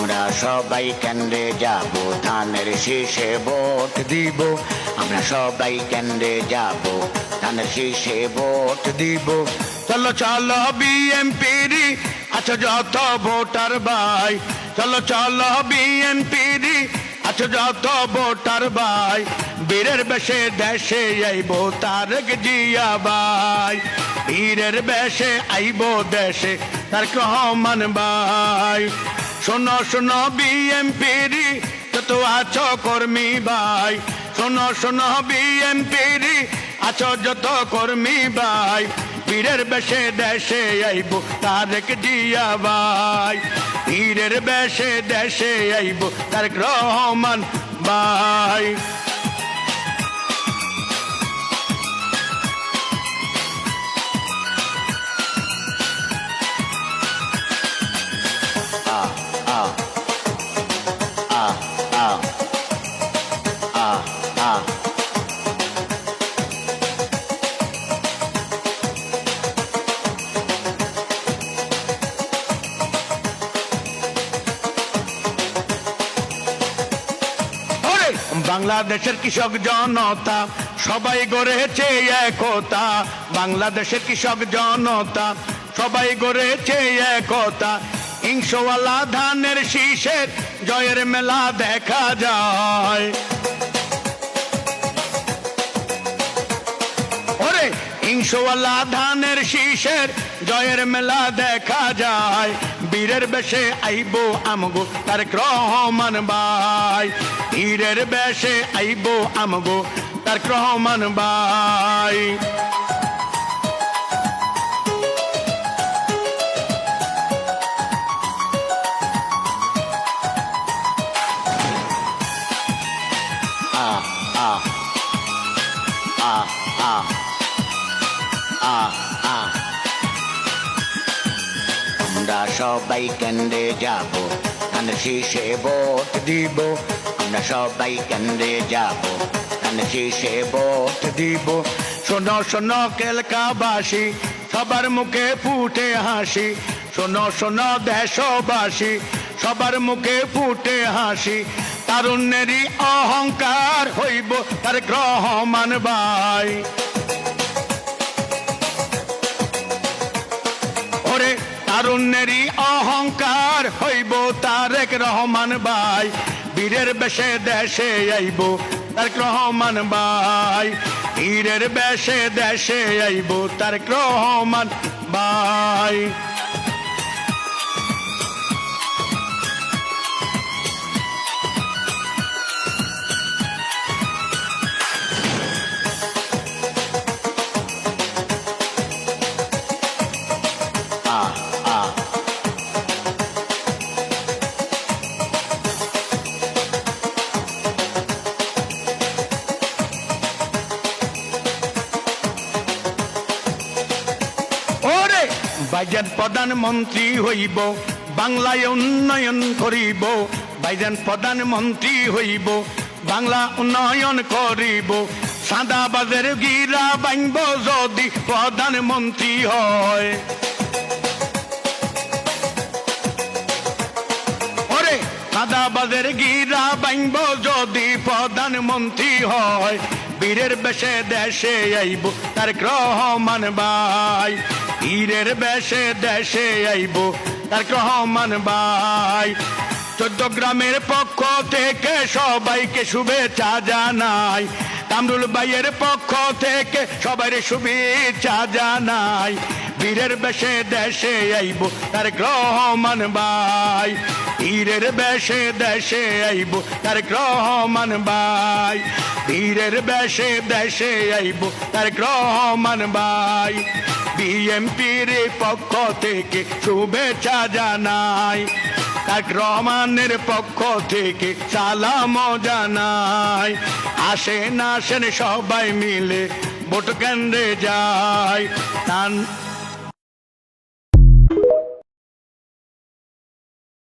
আমরা সবাই কেন্দ্রে যাব, ধানের শীষে ভোট দিব। আমরা সবাই কেন্দ্রে যাব, ধানের শীষে ভোট দিব। চলো চলো বিএমপির আছো যত ভোটার ভাই। চলো চলো বিএনপির আছো যত ভোটার ভাই। বীরের বেশে দেশে আইব তারক জিয়া ভাই। বীরের বেশে আইব দেশে তার রহমান ভাই। শোনো শোনো বিএমপির যত আছো কর্মী ভাই। শোনো শোনো বিএমপির আছো যত কর্মী ভাই। পীরের বেশে দেশে আইব, তারেক জিয়া ভাই। পীরের বেশে দেশে আইব, তারেক রহমান ভাই। বাংলাদেশের কৃষক জনতা, সবাই গড়েছে একতা। বাংলাদেশের কৃষক জনতা, সবাই গড়েছে একতা। হিংসওয়ালা ধানের শীষের জয়ের মেলা দেখা যায়। ওরে হিংসওয়ালা ধানের শীষের জয়ের মেলা দেখা যায়। বীরের বেশে আইব আমগো তার রহমান ভাই। বীরের বেশে আইব আমগো তার রহমান ভাই আ আ আমরা সবাই কেন্দ্রে যাব। ধান শীষে ভোট দিব। আমরা সবাই কেন্দ্রে যাব। ধান শীষে ভোট দিব। শোনো শোনো কেলকাবাসী, সবার মুখে ফুটে হাসি। শোনো শোনো দেশবাসী, সবার মুখে ফুটে হাসি। তারুণ্যেরই অহংকার হইব, তার গ্রহমান ভাই। হইব তারেক রহমান ভাই। বীরের বেশে দেশে আইব তারেক রহমান ভাই। বীরের বেশে দেশে আইব তারেক রহমান ভাই। বাইজান প্রধানমন্ত্রী হইব, বাংলায় উন্নয়ন করিব। বাইজান প্রধানমন্ত্রী হইব, বাংলা উন্নয়ন করিব। সাদা বাজার গিরা বাংব যদি প্রধানমন্ত্রী হয়। ওরে সাদা বাজার গিরা বাংব যদি প্রধানমন্ত্রী হয়, বীরের বেশে দেশে আইব, তার রহমান ভাই। বীরের বেশে দেশে আইব, তার রহমান ভাই। চোদ্দ গ্রামের পক্ষ থেকে সবাইকে শুভেচ্ছা জানাই। কামরুল ভাইয়ের পক্ষ থেকে সবাই শুভেচ্ছা জানাই। বীরের বেশে দেশে আইব, তার রহমান ভাই। বীরের বেশে দেশে আইব, তার রহমান ভাই। বীরের বেশে দেশে আইব, তার রহমান ভাই। বিএমপির পক্ষ থেকে শুভেচ্ছা জানাই। তাক রহমানের পক্ষ থেকে সালাম জানাই। আসেন আসেন সবাই মিলে ভোট কেন্দ্রে যায়